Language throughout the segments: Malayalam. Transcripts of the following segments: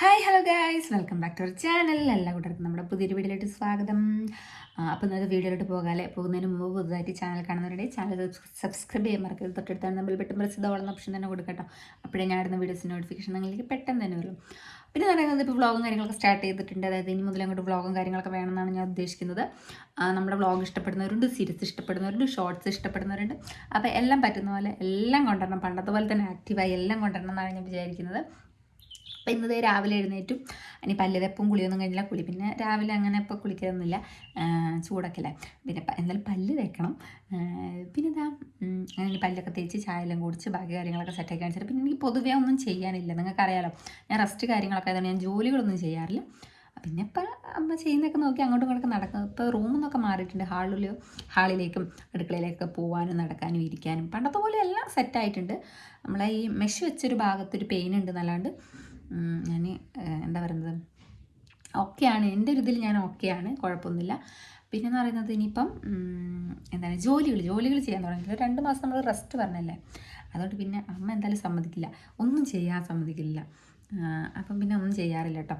Hi hello guys welcome back to our channel എല്ലാ കൂട്ടർക്കും നമ്മുടെ പുതിയൊരു വീഡിയോയിലോട്ട് സ്വാഗതം. അപ്പോൾ ഇന്നത്തെ വീഡിയോയിലോട്ട് പോകാല്ലേ? പോകുന്നതിന് മുമ്പ് പുതുതായിട്ട് ചാനൽ കാണുന്നവരുടെ ചാനൽ സബ്സ്ക്രൈബ് ചെയ്യാൻ മറക്കരുത്. തൊട്ടടുത്താണ് നമ്മൾ ബട്ടൺ പ്രസ് ചെയ്ത് ഓളുന്ന ഓപ്ഷൻ തന്നെ കൊടുക്കട്ടോ അപ്പോഴേ ഞാൻ ഇടുന്ന വീഡിയോസ് നോട്ടിഫിക്കേഷൻ നിങ്ങളിലേക്ക് പെട്ടെന്ന് തന്നെ വരും. പിന്നെ പറയുന്നത് ഇപ്പോൾ വ്ളോഗും കാര്യങ്ങളൊക്കെ സ്റ്റാർട്ട് ചെയ്തിട്ടുണ്ട്. അതായത് ഇനി മുതൽ അങ്ങോട്ട് വ്ളോഗും കാര്യങ്ങളൊക്കെ വേണമെന്നാണ് ഞാൻ ഉദ്ദേശിക്കുന്നത്. നമ്മുടെ വ്ളോഗ് ഇഷ്ടപ്പെടുന്നവരുണ്ട് സീരീസ് ഇഷ്ടപ്പെടുന്നവരുണ്ട് ഷോർട്സ് ഇഷ്ടപ്പെടുന്നവരുണ്ട്. അപ്പോൾ എല്ലാം പറ്റുന്ന പോലെ എല്ലാം കൊണ്ടുവരണം. പണ്ടത്തെ പോലെ തന്നെ ആക്റ്റീവായി എല്ലാം കൊണ്ടുവരണം എന്നാണ് ഞാൻ വിചാരിക്കുന്നത്. അപ്പം ഇന്നത് രാവിലെ എഴുന്നേറ്റും. ഇനി പല്ല് കുളിയൊന്നും കഴിഞ്ഞില്ല. കുളി പിന്നെ രാവിലെ അങ്ങനെ ഇപ്പോൾ കുളിക്കലൊന്നുമില്ല. ചൂടൊക്കെ ചൂടൊക്കെയല്ലേ പിന്നെ എന്തായാലും പല്ല് തേക്കണം. പിന്നെ ഇതാ അങ്ങനെ പല്ലൊക്കെ തേച്ച് ചായ എല്ലാം കുടിച്ച് ബാക്കി കാര്യങ്ങളൊക്കെ സെറ്റാക്കി കാണിച്ചിട്ട് പിന്നെ എനിക്ക് പൊതുവേ ഒന്നും ചെയ്യാനില്ല. നിങ്ങൾക്കറിയാലോ ഞാൻ റെസ്റ്റ് കാര്യങ്ങളൊക്കെ ആയതുകൊണ്ട് ഞാൻ ജോലികളൊന്നും ചെയ്യാറില്ല. പിന്നെ ഇപ്പം അമ്മ ചെയ്യുന്നതൊക്കെ നോക്കി അങ്ങോട്ടും ഇങ്ങോട്ടൊക്കെ നടക്കും. ഇപ്പോൾ റൂമിൽ നിന്നൊക്കെ മാറിയിട്ടുണ്ട്. ഹാളിൽ ഹാളിലേക്കും അടുക്കളയിലേക്കൊക്കെ പോകാനും നടക്കാനും ഇരിക്കാനും. പണ്ടത്തെ പോലെ എല്ലാം സെറ്റായിട്ടുണ്ട് നമ്മളെ ഈ മെഷ് വെച്ചൊരു ഭാഗത്തൊരു പെയിൻ ഉണ്ട് എന്നല്ലാണ്ട് ഞാൻ എന്താ പറയുന്നത്? ഓക്കെയാണ് എന്റെ ഒരു ഇതിൽ ഞാൻ ഓക്കെയാണ് കുഴപ്പമൊന്നുമില്ല. പിന്നെ എന്ന് പറയുന്നത് ഇനിയിപ്പം എന്താണ് ജോലികൾ ജോലികൾ ചെയ്യാൻ തുടങ്ങിയില്ല രണ്ട് മാസം നമ്മൾ റെസ്റ്റ് പറഞ്ഞല്ലേ? അതുകൊണ്ട് പിന്നെ അമ്മ എന്തായാലും സമ്മതിക്കില്ല. ഒന്നും ചെയ്യാൻ സമ്മതിക്കില്ല. അപ്പം പിന്നെ ഒന്നും ചെയ്യാറില്ല കേട്ടോ.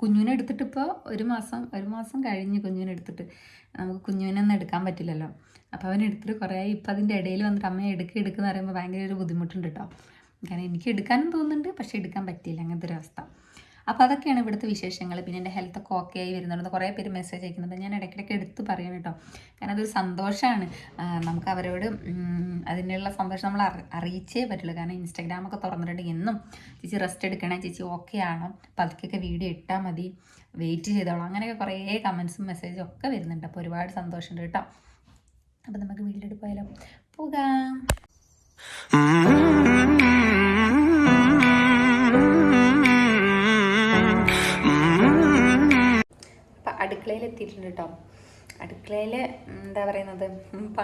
കുഞ്ഞുവിനെ എടുത്തിട്ട് ഇപ്പോൾ ഒരു മാസം ഒരു മാസം കഴിഞ്ഞ് കുഞ്ഞുവിനെ എടുത്തിട്ട് നമുക്ക് കുഞ്ഞുവിനൊന്നും എടുക്കാൻ പറ്റില്ലല്ലോ. അപ്പോൾ അവനെടുത്തിട്ട് കുറേ ഇപ്പം അതിന്റെ ഇടയിൽ വന്നിട്ട് അമ്മയെ എടുക്കുക എടുക്കുന്ന പറയുമ്പോൾ ഭയങ്കര ഒരു ബുദ്ധിമുട്ടുണ്ട് കേട്ടോ. കാരണം എനിക്ക് എടുക്കാനും തോന്നുന്നുണ്ട് പക്ഷേ എടുക്കാൻ പറ്റിയില്ല. അങ്ങനത്തെ ഒരു അവസ്ഥ. അപ്പോൾ അതൊക്കെയാണ് ഇവിടുത്തെ വിശേഷങ്ങൾ പിന്നെ എന്റെ ഹെൽത്തൊക്കെ ഓക്കെ ആയി വരുന്നുണ്ട് കുറേ പേര് മെസ്സേജ് അയക്കുന്നുണ്ട്. ഞാൻ ഇടയ്ക്കിടയ്ക്ക് എടുത്ത് പറയണം കേട്ടോ. കാരണം അതൊരു സന്തോഷമാണ് നമുക്ക് അവരോട് അതിനുള്ള സന്തോഷം നമ്മൾ അറി അറിയിച്ചേ പറ്റുള്ളൂ. കാരണം ഇൻസ്റ്റാഗ്രാമൊക്കെ തുറന്നിട്ടുണ്ടെങ്കിൽ എന്നും ചേച്ചി റെസ്റ്റ് എടുക്കണേ ചേച്ചി ഓക്കെ ആണോ? പതുക്കെയൊക്കെ വീഡിയോ ഇട്ടാൽ മതി. വെയിറ്റ് ചെയ്തോളാം. അങ്ങനെയൊക്കെ കുറേ കമൻസും മെസ്സേജും ഒക്കെ വരുന്നുണ്ട്. അപ്പോൾ ഒരുപാട് സന്തോഷമുണ്ട് കേട്ടോ. അപ്പോൾ നമുക്ക് വീട്ടിലോട്ട് പോയാലോ. പോകാം.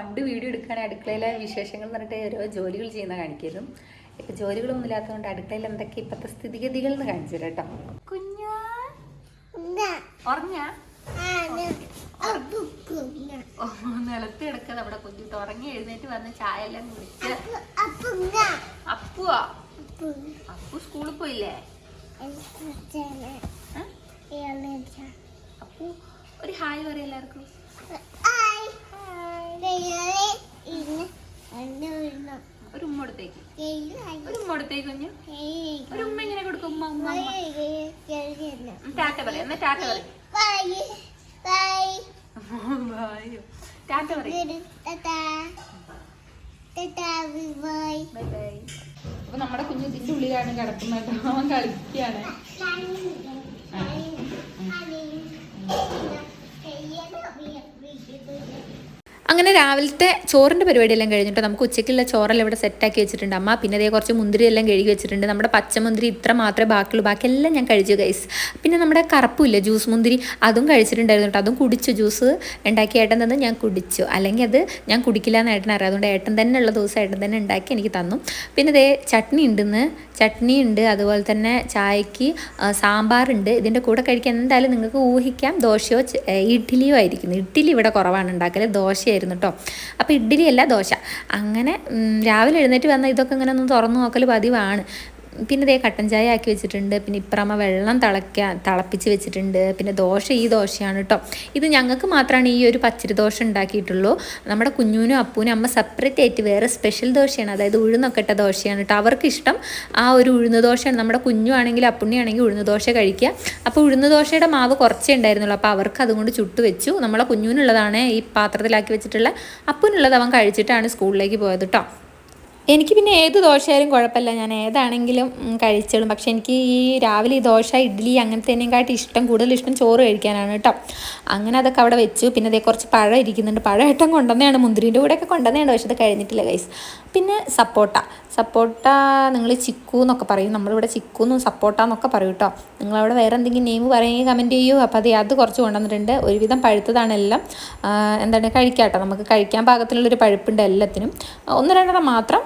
പണ്ട് വീഡിയോ എടുക്കുകയാണെങ്കിൽ അടുക്കളയിലെ വിശേഷങ്ങൾ എന്ന് പറഞ്ഞിട്ട് ഓരോ ജോലികൾ ചെയ്യുന്ന കാണിക്കലും ഇപ്പം ജോലികളൊന്നും ഇല്ലാത്തതുകൊണ്ട് അടുക്കളയിൽ എന്തൊക്കെ ഇപ്പോഴത്തെ സ്ഥിതിഗതികൾ എന്ന് കാണിച്ചു കേട്ടോ. കുഞ്ഞാ? ഉറങ്ങാ? നിലത്ത് കിടക്കുന്നത് അവിടെ കുഞ്ഞിട്ട് ഉറങ്ങി എഴുന്നേറ്റ് വന്ന് ചായ എല്ലാം കുടിച്ച് അപ്പുവാ? അപ്പു. സ്കൂളിൽ പോയില്ലേ? അപ്പു ഒരു ഹായ് പറയും എല്ലാവർക്കും. ഒരു ഉമ്മ കൊടുത്തേക്ക് ഒരു ഉമ്മ കൊടുത്തേക്ക് കുഞ്ഞു. ഒരു ഉമ്മ ഇങ്ങനെ കൊടുക്കും ഉമ്മ ഉമ്മ ഉമ്മ? ഉം, ടാറ്റ പറയാം എന്നാ ടാറ്റ പറയും. ബായോ ടാറ്റ പറയും. Bye bye. അപ്പൊ നമ്മുടെ കുഞ്ഞു ഇതിന്റെ ഉള്ളിലാണ് കിടക്കുന്നത്. അവൻ കളിക്കുകയാണ്. അങ്ങനെ രാവിലത്തെ ചോറിന്റെ പരിപാടിയെല്ലാം കഴിഞ്ഞിട്ട് നമുക്ക് ഉച്ചയ്ക്കുള്ള ചോറെല്ലാം ഇവിടെ സെറ്റാക്കി വെച്ചിട്ടുണ്ട്. അമ്മ പിന്നെ അതേ കുറച്ച് മുന്തിരി എല്ലാം കഴുകി വെച്ചിട്ടുണ്ട്. നമ്മുടെ പച്ചമുന്തിരി ഇത്ര മാത്രമേ ബാക്കിയുള്ളൂ. ബാക്കിയെല്ലാം ഞാൻ കഴിച്ചു ഗൈസ് പിന്നെ നമ്മുടെ കറുപ്പില്ല ജ്യൂസ് മുന്തിരി അതും കഴിച്ചിട്ടുണ്ടായിരുന്നു അതും കുടിച്ചു. ജ്യൂസ് ഉണ്ടാക്കി ഏട്ടൻ തന്നെ. ഞാൻ കുടിച്ചു. അല്ലെങ്കിൽ അത് ഞാൻ കുടിക്കില്ല എന്ന് ഏട്ടൻ അറിയാം. അതുകൊണ്ട് ഏട്ടൻ തന്നെ ഉള്ള ദിവസം ഏട്ടൻ തന്നെ ഉണ്ടാക്കി എനിക്ക് തന്നു. പിന്നെ അതേ ചട്നി ഉണ്ടെന്ന് ചട്നി ഉണ്ട് അതുപോലെ തന്നെ ചായക്ക് സാമ്പാറുണ്ട്. ഇതിന്റെ കൂടെ കഴിക്കാൻ എന്തായാലും നിങ്ങൾക്ക് ഊഹിക്കാം. ദോശയോ ഇഡ്ഡലിയോ ആയിരിക്കും ഇഡ്ഡലി ഇവിടെ കുറവാണ് ഉണ്ടാക്കൽ ദോശയായിരുന്നു കേട്ടോ അപ്പോൾ ഇഡ്ഡലി അല്ല ദോശ. അങ്ങനെ രാവിലെ എഴുന്നേറ്റ് വന്ന ഇതൊക്കെ ഇങ്ങനെ ഒന്ന് തുറന്നു നോക്കൽ പതിവാണ്. പിന്നെ ദേ കട്ടൻ ചായ ആക്കി വെച്ചിട്ടുണ്ട് പിന്നെ ഇപ്പറമ്മ വെള്ളം തിളയ്ക്കാൻ തിളപ്പിച്ച് വെച്ചിട്ടുണ്ട് പിന്നെ ദോശ ഈ ദോശയാണ് കേട്ടോ ഇത് ഞങ്ങൾക്ക് മാത്രമാണ് ഈ ഒരു പച്ചരി ദോശ ഉണ്ടാക്കിയിട്ടുള്ളൂ. നമ്മുടെ കുഞ്ഞുനും അപ്പൂനും അമ്മ സെപ്പറേറ്റ് ആയിട്ട് വേറെ സ്പെഷ്യൽ ദോശയാണ് അതായത് ഉഴുന്നൊക്കെ ഇട്ട ദോശയാണ് കേട്ടോ അവർക്ക് ഇഷ്ടം ആ ഒരു ഉഴുന്ന് ദോശയാണ്. നമ്മുടെ കുഞ്ഞു ആണെങ്കിൽ അപ്പുണ്ണി ആണെങ്കിൽ ഉഴുന്ന് ദോശ കഴിക്കുക അപ്പോൾ ഉഴുന്ന് ദോശയുടെ മാവ് കുറച്ചേ ഉണ്ടായിരുന്നുള്ളൂ. അപ്പോൾ അവർക്ക് അതുകൊണ്ട് ചുട്ട് വെച്ചു. നമ്മളെ കുഞ്ഞുവിനുള്ളതാണ് ഈ പാത്രത്തിലാക്കി വെച്ചിട്ടുള്ള. അപ്പുനുള്ളത് അവൻ കഴിച്ചിട്ടാണ് സ്കൂളിലേക്ക് പോയത് കേട്ടോ എനിക്ക് പിന്നെ ഏത് ദോശയായാലും കുഴപ്പമില്ല. ഞാൻ ഏതാണെങ്കിലും കഴിച്ചോളും. പക്ഷെ എനിക്ക് ഈ രാവിലെ ഈ ദോശ ഇഡ്ഡലി അങ്ങനത്തേനേക്കാട്ടി ഇഷ്ടം കൂടുതൽ ഇഷ്ടം ചോറ് കഴിക്കാനാണ് കേട്ടോ. അങ്ങനെ അതൊക്കെ അവിടെ വെച്ചു. പിന്നെ അതേ കുറച്ച് പഴം ഇരിക്കുന്നുണ്ട്. പഴം ഏട്ടം കൊണ്ടുവന്നതാണ്. മുന്തിരിന്റെ കൂടെയൊക്കെ കൊണ്ടുവന്നതാണ്. പക്ഷെ അത് കഴിഞ്ഞിട്ടില്ല ഗൈസ് പിന്നെ സപ്പോട്ട. സപ്പോട്ട നിങ്ങൾ ചിക്കു എന്നൊക്കെ പറയും. നമ്മളിവിടെ ചിക്കു എന്നും സപ്പോട്ട എന്നൊക്കെ പറയും കേട്ടോ. നിങ്ങളവിടെ വേറെ എന്തെങ്കിലും നെയിം പറയുകയും കമന്റ് ചെയ്യൂ അപ്പോൾ അത് അത് കുറച്ച് കൊണ്ടുവന്നിട്ടുണ്ട്. ഒരുവിധം പഴുത്തതാണ് എല്ലാം കഴിക്കാം എന്താണ് കഴിക്കാട്ടോ. നമുക്ക് കഴിക്കാൻ പാകത്തിലുള്ളൊരു പഴുപ്പുണ്ട് എല്ലാത്തിനും. ഒന്ന് രണ്ടെണ്ണം മാത്രം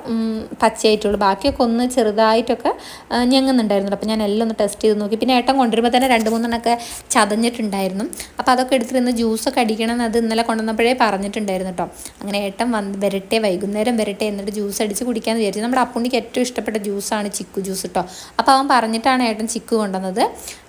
പച്ചയായിട്ടുള്ളൂ. ബാക്കിയൊക്കെ ഒന്ന് ചെറുതായിട്ടൊക്കെ ഞെങ്ങുന്നുണ്ടായിരുന്നുള്ളൂ അപ്പോൾ ഞാൻ എല്ലാം ഒന്ന് ടെസ്റ്റ് ചെയ്ത് നോക്കി. പിന്നെ ഏട്ടൻ കൊണ്ടുവരുമ്പോൾ തന്നെ രണ്ട് മൂന്നെണ്ണമൊക്കെ ചതഞ്ഞിട്ടുണ്ടായിരുന്നു. അപ്പോൾ അതൊക്കെ എടുത്തിരുന്ന് ജ്യൂസൊക്കെ അടിക്കണം അത് ഇന്നലെ കൊണ്ടുവന്നപ്പോഴേ പറഞ്ഞിട്ടുണ്ടായിരുന്നു കേട്ടോ അങ്ങനെ ഏട്ടൻ വന്ന് വരട്ടെ വൈകുന്നേരം വരട്ടെ എന്നിട്ട് ജ്യൂസ് അടിച്ച് കുടിക്കാമെന്ന് വിചാരിച്ചു. നമ്മുടെ അപ്പുണ്ണിക്ക് ഏറ്റവും ഇഷ്ടപ്പെട്ട ജ്യൂസാണ് ചിക്കു ജ്യൂസ് കേട്ടോ അപ്പോൾ അവൻ പറഞ്ഞിട്ടാണ് ഏട്ടൻ ചിക്കു കൊണ്ടുവന്നത്.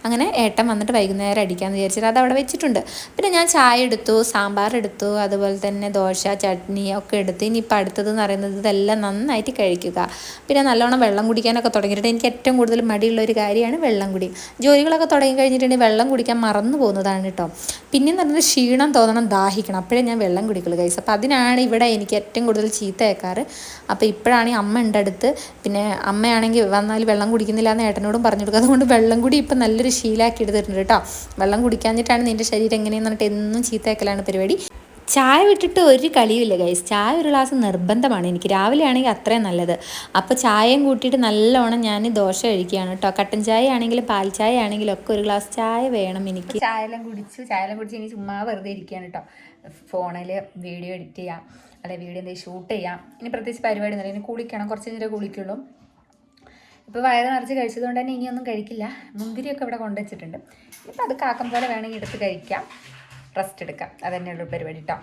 അങ്ങനെ ഏട്ടൻ വന്നിട്ട് വൈകുന്നേരം അടിക്കാമെന്ന് വിചാരിച്ചിട്ട് അത് അവിടെ വെച്ചിട്ടുണ്ട്. പിന്നെ ഞാൻ ചായ എടുത്തു സാമ്പാർ എടുത്തു അതുപോലെ തന്നെ ദോശ ചട്നി ഒക്കെ എടുത്ത്. ഇനിയിപ്പോൾ അടുത്തത് എന്ന് പറയുന്നത് ഇതെല്ലാം നന്നായിട്ട് കഴിക്കുക. പിന്നെ നല്ലോണം വെള്ളം കുടിക്കാനൊക്കെ തുടങ്ങിയിട്ട് എനിക്ക് ഏറ്റവും കൂടുതൽ മടിയുള്ള ഒരു കാര്യമാണ് വെള്ളം കുടി. ജോലികളൊക്കെ തുടങ്ങി കഴിഞ്ഞിട്ടുണ്ടെങ്കിൽ വെള്ളം കുടിക്കാൻ മറന്നു പോകുന്നതാണ് കേട്ടോ. പിന്നെ എന്ന് പറയുന്നത് ക്ഷീണം തോന്നണം ദാഹിക്കണം. അപ്പോഴേ ഞാൻ വെള്ളം കുടിക്കുള്ളൂ കൈസ് അപ്പോൾ അതിനാണ് ഇവിടെ എനിക്ക് ഏറ്റവും കൂടുതൽ ചീത്ത കേൾക്കാറ്. അപ്പോൾ ഇപ്പോഴാണെങ്കിൽ അമ്മ ഉണ്ട് അടുത്ത്. പിന്നെ അമ്മയാണെങ്കിൽ വന്നാൽ വെള്ളം കുടിക്കുന്നില്ല എന്ന് ഏട്ടനോടും പറഞ്ഞു കൊടുക്കുക അതുകൊണ്ട് വെള്ളം കുടി ഇപ്പം നല്ലൊരു ശീലാക്കി എടുത്തിട്ടുണ്ട് കേട്ടോ. വെള്ളം കുടിക്കാഞ്ഞിട്ടാണ് നിന്റെ ശരീരം എങ്ങനെയെന്ന് പറഞ്ഞിട്ട് എന്നും ചീത്തയാക്കലാണ് പരിപാടി. ചായ വിട്ടിട്ട് ഒരു കളിയുമില്ല ഗൈസ് ചായ ഒരു ഗ്ലാസ് നിർബന്ധമാണ്. എനിക്ക് രാവിലെ ആണെങ്കിൽ അത്രയും നല്ലത്. അപ്പോൾ ചായയും കൂട്ടിയിട്ട് നല്ലോണം ഞാൻ ദോശ കഴിക്കുകയാണ് കേട്ടോ. കട്ടൻ ചായ ആണെങ്കിലും പാൽ ചായ ആണെങ്കിലും ഒക്കെ ഒരു ഗ്ലാസ് ചായ വേണം എനിക്ക്. ചായ എല്ലാം കുടിച്ചു. ചായ എല്ലാം കുടിച്ച് എനിക്ക് ചുമ്മാ വെറുതെ ഇരിക്കുകയാണ് കേട്ടോ. ഫോണിൽ വീഡിയോ എഡിറ്റ് ചെയ്യാം. അല്ലെ വീഡിയോ എന്തെങ്കിലും ഷൂട്ട് ചെയ്യാം. ഇനി പ്രത്യേകിച്ച് പരിപാടി ഒന്നുമില്ല. ഇനി കുളിക്കണം. കുറച്ച് നേരം കുളിക്കുള്ളൂ. ഇപ്പോൾ വയറ് നിറച്ച് കഴിച്ചതുകൊണ്ട് തന്നെ ഇനിയൊന്നും കഴിക്കില്ല. മുന്തിരിയൊക്കെ ഇവിടെ കൊണ്ടുവച്ചിട്ടുണ്ട്. ഇപ്പം അത് കാക്കം പോലെ വേണമെങ്കിൽ എടുത്ത് കഴിക്കാം. റെസ്റ്റ് എടുക്കാം. അതന്നെയുള്ളൂ പരിപാടി കേട്ടോ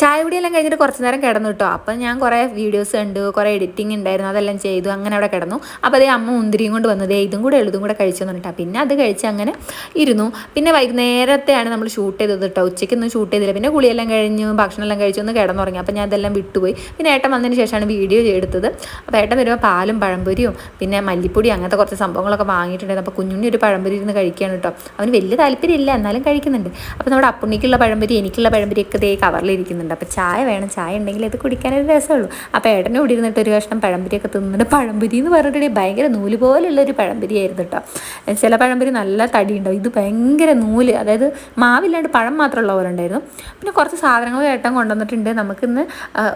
ചായ കുടിയെല്ലാം കഴിഞ്ഞിട്ട് കുറച്ച് നേരം കിടന്നു കേട്ടോ അപ്പം ഞാൻ കുറേ വീഡിയോസ് കണ്ടു കുറേ എഡിറ്റിംഗ് ഉണ്ടായിരുന്നു അതെല്ലാം ചെയ്തു അങ്ങനെ അവിടെ കിടന്നു. അപ്പോൾ അതേ അമ്മ മുന്തിരിയും കൊണ്ട് വന്നത് ഇതും കൂടെ എഴുതും കൂടെ കഴിച്ചു കേട്ടോ പിന്നെ അത് കഴിച്ച് അങ്ങനെ ഇരുന്നു. പിന്നെ വൈകുന്നേരത്തെയാണ് നമ്മൾ ഷൂട്ട് ചെയ്തത് കേട്ടോ ഉച്ചയ്ക്കൊന്നും ഷൂട്ട് ചെയ്തില്ല. പിന്നെ കുളിയെല്ലാം കഴിഞ്ഞു ഭക്ഷണമെല്ലാം കഴിച്ചു ഒന്ന് കിടന്നുറങ്ങി. അപ്പോൾ ഞാൻ അതെല്ലാം വിട്ടുപോയി. പിന്നെ ഏട്ടൻ വന്നതിന് ശേഷമാണ് വീഡിയോ എടുത്തത് അപ്പോൾ ഏട്ടൻ വരുമ്പോൾ പാലും പഴംപൊരിയും പിന്നെ മല്ലിപ്പൊടി അങ്ങനത്തെ കുറച്ച് സംഭവങ്ങളൊക്കെ വാങ്ങിയിട്ടുണ്ടായിരുന്നു. അപ്പോൾ കുഞ്ഞുണ്ണി ഒരു പഴംപൊരി ഇരുന്ന് കഴിക്കുകയാണ് കേട്ടോ അവന് വലിയ താല്പര്യമില്ല എന്നാലും കഴിക്കുന്നുണ്ട്. അപ്പോൾ നമ്മുടെ അപ്പുണ്ണിക്കുള്ള പഴംപൊരി എനിക്കുള്ള പഴംപൊരിയൊക്കെ ദേ കവറിലിരിക്കുന്നുണ്ട് അപ്പോൾ ചായ വേണം. ചായ ഉണ്ടെങ്കിൽ അത് കുടിക്കാനൊരു രസമുള്ളൂ. അപ്പോൾ ഏട്ടനെ ഇവിടെ ഇരുന്നിട്ട് ഒരു കഷ്ണം പഴംപൊരിയൊക്കെ തിന്നിട്ട് പഴംപൊരി എന്ന് പറഞ്ഞിട്ടുണ്ടെങ്കിൽ ഭയങ്കര നൂൽ പോലുള്ള ഒരു പഴംപൊരി ആയിരുന്നു കേട്ടോ. ചില പഴംപൊരി നല്ല തടി ഉണ്ടാവും. ഇത് ഭയങ്കര നൂൽ. അതായത് മാവില്ലാണ്ട് പഴം മാത്രമുള്ള പോലെ ഉണ്ടായിരുന്നു. പിന്നെ കുറച്ച് സാധനങ്ങൾ ഏട്ടൻ കൊണ്ടുവന്നിട്ടുണ്ട്. നമുക്കിന്ന്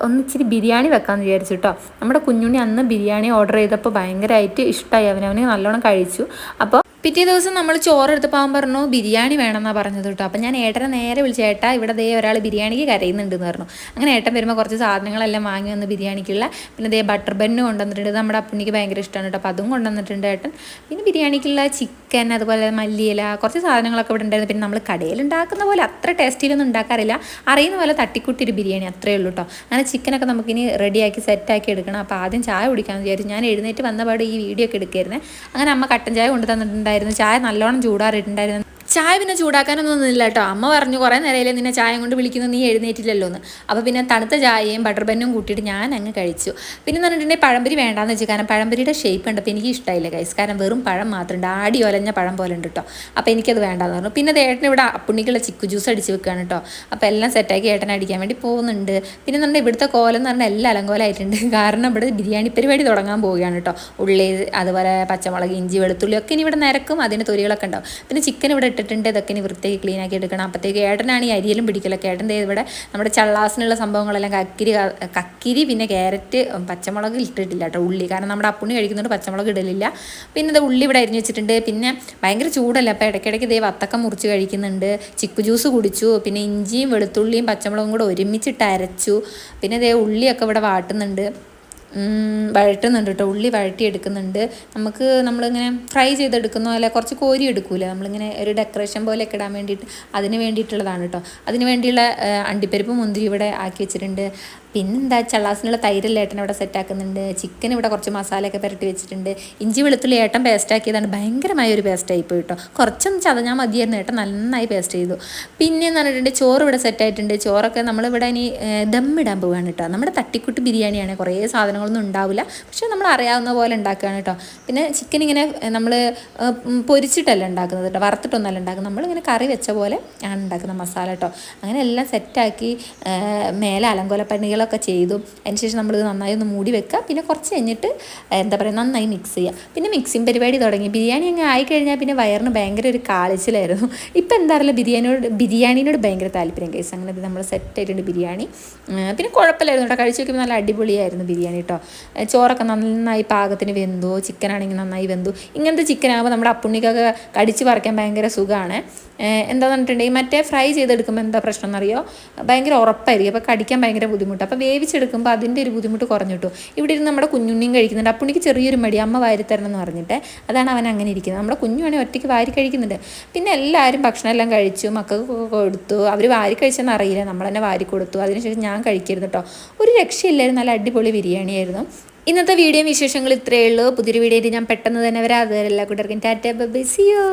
ഒന്നിച്ചിരി ബിരിയാണി വെക്കാമെന്ന് വിചാരിച്ചു കേട്ടോ. നമ്മുടെ കുഞ്ഞുണ്ണി അന്ന് ബിരിയാണി ഓർഡർ ചെയ്തപ്പോൾ ഭയങ്കരമായിട്ട് ഇഷ്ടമായി. അവനവന് അവന് നല്ലോണം കഴിച്ചു. അപ്പോൾ പിറ്റേ ദിവസം നമ്മൾ ചോറ് എടുത്ത് അവൻ പറഞ്ഞു ബിരിയാണി വേണമെന്നാണ് പറഞ്ഞത് കേട്ടോ. അപ്പം ഞാൻ ഏട്ടനെ നേരെ വിളിച്ച ഏട്ടാ ഇവിടെ ദേ ഒരാൾ ബിരിയാണിക്ക് കരയുന്നുണ്ട് എന്ന് പറഞ്ഞു. അങ്ങനെ ഏട്ടൻ വരുമ്പോൾ കുറച്ച് സാധനങ്ങളെല്ലാം വാങ്ങി വന്ന് ബിരിയാണിക്കുള്ള പിന്നെ ദേ ബട്ടർ ബന്നും കൊണ്ടുവന്നിട്ടുണ്ട്. നമ്മുടെ അപ്പുണ്ണിക്ക് ഭയങ്കര ഇഷ്ടമാണ് കേട്ടോ. അപ്പം അതും കൊണ്ടുവന്നിട്ടുണ്ട് ഏട്ടൻ. പിന്നെ ബിരിയാണിക്കുള്ള ചിക്കൻ അതുപോലെ മല്ലിയില കുറച്ച് സാധനങ്ങളൊക്കെ ഇവിടെ ഉണ്ടായിരുന്നു. പിന്നെ നമ്മൾ കടയിൽ ഉണ്ടാക്കുന്ന പോലെ അത്ര ടേസ്റ്റിലൊന്നും ഉണ്ടാക്കാറില്ല. അറിയുന്ന പോലെ തട്ടിക്കുട്ടി ഒരു ബിരിയാണി അത്രയേ ഉള്ളൂ കേട്ടോ. അങ്ങനെ ചിക്കനൊക്കെ നമുക്കിനി റെഡിയാക്കി സെറ്റാക്കി എടുക്കണം. അപ്പോൾ ആദ്യം ചായ കുടിക്കാമെന്ന് വിചാരിച്ചു. ഞാൻ എഴുന്നേറ്റ് വന്ന പാട് ഈ വീഡിയോ ഒക്കെ എടുക്കായിരുന്നേ അങ്ങനെ അമ്മ കട്ടൻ ചായ കൊണ്ടു തന്നിട്ടുണ്ടായിരുന്നു ചായ നല്ലോണം ചൂടാറിയിട്ടുണ്ടായിരുന്നു. ചായ പിന്നെ ചൂടാക്കാനൊന്നും ഒന്നുമില്ല കേട്ടോ. അമ്മ പറഞ്ഞു കുറേ നേരമല്ലേ നിന്നെ ചായ കൊണ്ട് വിളിക്കുന്നു നീ എഴുന്നേറ്റില്ലല്ലോ എന്ന്. അപ്പോൾ പിന്നെ തണുത്ത ചായയും ബട്ടർ ബന്നും കൂട്ടിയിട്ട് ഞാൻ അങ്ങ് കഴിച്ചു. പിന്നെ എന്ന് പറഞ്ഞിട്ടുണ്ടെങ്കിൽ പഴംപൊരി വേണ്ടാന്ന് വെച്ചു. കാരണം പഴംപരിയുടെ ഷേപ്പ് കണ്ടപ്പോൾ എനിക്ക് ഇഷ്ടമായില്ല കൈസ് കാരണം വെറും പഴം മാത്രമുണ്ട് ആടി ഒലഞ്ഞ പഴം പോലെ ഉണ്ട് കേട്ടോ. അപ്പോൾ എനിക്കത് വേണ്ടാന്ന് പറഞ്ഞു. പിന്നെ ഏട്ടൻ ഇവിടെ അപ്പുണ്ണിക്കുള്ള ചിക്കു ജ്യൂസ് അടിച്ച് വെക്കുകയാണ് കേട്ടോ. അപ്പോൾ എല്ലാം സെറ്റാക്കി ഏട്ടനെ അടിക്കാൻ വേണ്ടി പോകുന്നുണ്ട്. പിന്നെ എന്ന് പറഞ്ഞാൽ ഇവിടുത്തെ കോലം എന്ന് പറഞ്ഞാൽ എല്ലാം അലങ്കോലമായിട്ടുണ്ട്. കാരണം ഇവിടെ ബിരിയാണി പരിപാടി തുടങ്ങാൻ പോവുകയാണ് കേട്ടോ. ഉള്ളി അതുപോലെ പച്ചമുളക് ഇഞ്ചി വെളുത്തുള്ളി ഒക്കെ ഇനി ഇവിടെ നിരക്കും. അതിന് തൊലികളൊക്കെ ഉണ്ടാവും. പിന്നെ ചിക്കൻ ഇവിടെ ഇട്ടിട്ടുണ്ട്. ഇതൊക്കെ ഇനി വൃത്തിയാക്കി ക്ലീൻ ആക്കി എടുക്കണം. അപ്പോഴത്തേക്ക് ഏട്ടനാണ് ഈ അരിയിലും പിടിക്കലൊക്കെ. ഏട്ടൻ ഇവിടെ നമ്മുടെ ചള്ളാസിനുള്ള സംഭവങ്ങളെല്ലാം കക്കിരി കക്കിരി പിന്നെ ക്യാരറ്റ് പച്ചമുളക് ഇട്ടിട്ടില്ല കേട്ടോ ഉള്ളി. കാരണം നമ്മുടെ അപ്പുണ്ണി കഴിക്കുന്നുണ്ട് പച്ചമുളക് ഇടലില്ല. പിന്നെ ഇത് ഉള്ളി ഇവിടെ അരിഞ്ഞ് വെച്ചിട്ടുണ്ട്. പിന്നെ ഭയങ്കര ചൂടല്ല? അപ്പോൾ ഇടയ്ക്കിടയ്ക്ക് ഇതേ വത്തക്ക മുറിച്ച് കഴിക്കുന്നുണ്ട്. ചിക്കു ജ്യൂസ് കുടിച്ചു. പിന്നെ ഇഞ്ചിയും വെളുത്തുള്ളിയും പച്ചമുളകും കൂടെ ഒരുമിച്ചിട്ട് അരച്ചു. പിന്നെ ഇതേ ഉള്ളിയൊക്കെ ഇവിടെ വാട്ടുന്നുണ്ട്. വഴറ്റുന്നുണ്ട് കേട്ടോ. ഉള്ളി വഴറ്റി എടുക്കുന്നുണ്ട് നമുക്ക് നമ്മളിങ്ങനെ ഫ്രൈ ചെയ്തെടുക്കുന്ന പോലെ കുറച്ച് കോരി എടുക്കൂല? നമ്മളിങ്ങനെ ഒരു ഡെക്കറേഷൻ പോലെയൊക്കെ ഇടാൻ വേണ്ടിയിട്ട് അതിന് വേണ്ടിയിട്ടുള്ളതാണ് കേട്ടോ. അതിന് വേണ്ടിയുള്ള അണ്ടിപ്പരിപ്പ് മുന്തിരി ഇവിടെ ആക്കി വെച്ചിട്ടുണ്ട്. പിന്നെന്താ ചള്ളാസിനുള്ള തൈരല്ല ഏട്ടൻ ഇവിടെ സെറ്റാക്കുന്നുണ്ട് ചിക്കൻ ഇവിടെ കുറച്ച് മസാലയൊക്കെ പുരട്ടി വെച്ചിട്ടുണ്ട്. ഇഞ്ചി വെളുത്തുള്ളി ഏട്ടൻ പേസ്റ്റ് ആക്കിയതാണ്. ഭയങ്കരമായ ഒരു പേസ്റ്റ് ആയി പോയിട്ടോ. കുറച്ചൊന്നും ചതഞ്ഞാൽ മതിയായിരുന്നു. ഏട്ടൻ നന്നായി പേസ്റ്റ് ചെയ്തു. പിന്നെ എന്ന് പറഞ്ഞിട്ടുണ്ട് ചോറ് ഇവിടെ സെറ്റായിട്ടുണ്ട് ചോറൊക്കെ നമ്മളിവിടെ ഇനി ദമ്മിടാൻ പോവുകയാണ് കേട്ടോ. നമ്മുടെ തട്ടിക്കുട്ടി ബിരിയാണിയാണ്. കുറേ സാധനങ്ങളൊന്നും ഉണ്ടാവില്ല പക്ഷേ നമ്മൾ അറിയാവുന്ന പോലെ ഉണ്ടാക്കുകയാണ് കേട്ടോ. പിന്നെ ചിക്കൻ ഇങ്ങനെ നമ്മൾ പൊരിച്ചിട്ടല്ല ഉണ്ടാക്കുന്നത് കേട്ടോ. വറുത്തിട്ടൊന്നല്ല ഉണ്ടാക്കുന്നത്. നമ്മളിങ്ങനെ കറി വെച്ച പോലെ ആണ് ഉണ്ടാക്കുന്ന മസാല കേട്ടോ. അങ്ങനെ എല്ലാം സെറ്റാക്കി മേലെ അലങ്കോലപ്പണികളൊക്കെ ചെയ്തു. അതിനുശേഷം നമ്മളിത് നന്നായി ഒന്ന് മൂടി വെക്കുക. പിന്നെ കുറച്ച് കഴിഞ്ഞിട്ട് എന്താ പറയുക നന്നായി മിക്സ് ചെയ്യുക. പിന്നെ മിക്സിങ് പരിപാടി തുടങ്ങി. ബിരിയാണി അങ്ങ് ആയിക്കഴിഞ്ഞാൽ പിന്നെ വയറിന് ഭയങ്കര ഒരു കാളിച്ചിലായിരുന്നു. ഇപ്പം എന്താ പറയുക ബിരിയാണിയോട് ബിരിയാണിനോട് ഭയങ്കര താല്പര്യം. കേസ് അങ്ങനെ ഇത് നമ്മൾ സെറ്റ് ആയിട്ടുണ്ട് ബിരിയാണി. പിന്നെ കുഴപ്പമില്ലായിരുന്നു കേട്ടോ. കഴിച്ച് നോക്കുമ്പോൾ നല്ല അടിപൊളിയായിരുന്നു ബിരിയാണി കേട്ടോ. ചോറൊക്കെ നന്നായി പാകത്തിന് വെന്തു. ചിക്കൻ ആണെങ്കിൽ നന്നായി വെന്തു. ഇങ്ങനത്തെ ചിക്കൻ ആകുമ്പോൾ നമ്മുടെ അപ്പുണ്ണിക്കൊക്കെ കടിച്ച് പറിക്കാൻ ഭയങ്കര സുഖമാണ് എന്താന്ന് പറഞ്ഞിട്ടുണ്ടെങ്കിൽ മറ്റേ ഫ്രൈ ചെയ്തെടുക്കുമ്പോൾ എന്താ പ്രശ്നം എന്നറിയോ? ഭയങ്കര ഉറപ്പായിരിക്കും. അപ്പോൾ കടിക്കാൻ ഭയങ്കര ബുദ്ധിമുട്ട്. അപ്പോൾ വേവിച്ചെടുക്കുമ്പോൾ അതിന്റെ ഒരു ബുദ്ധിമുട്ട് കുറഞ്ഞു കിട്ടും. ഇവിടെ ഇരുന്ന് നമ്മുടെ കുഞ്ഞുണ്ണിയും കഴിക്കുന്നുണ്ട്. അപ്പുണ്ണിക്ക് ചെറിയൊരു മടി. അമ്മ വാരി തരണം എന്ന് പറഞ്ഞിട്ട് അതാണ് അവൻ അങ്ങനെ ഇരിക്കുന്നത്. നമ്മുടെ കുഞ്ഞുവാണെങ്കിൽ ഒറ്റയ്ക്ക് വാരി കഴിക്കുന്നുണ്ട്. പിന്നെ എല്ലാവരും ഭക്ഷണം എല്ലാം കഴിച്ചു മക്കൾക്ക് കൊടുത്തു. അവർ വാരി കഴിച്ചെന്ന് അറിയില്ല. നമ്മൾ തന്നെ വാരി കൊടുത്തു. അതിനുശേഷം ഞാൻ കഴിക്കരുത് കേട്ടോ ഒരു രക്ഷയില്ലായിരുന്നു. നല്ല അടിപൊളി ബിരിയാണി ആയിരുന്നു. ഇന്നത്തെ വീഡിയോ വിശേഷങ്ങൾ ഇത്രയേ ഉള്ളൂ. പുതിയൊരു വീഡിയോയിൽ ഞാൻ പെട്ടെന്ന് തന്നെ വരാം. അതുവരെ എല്ലാ കൂട്ടർക്കും ടാറ്റ ബൈ സിയോ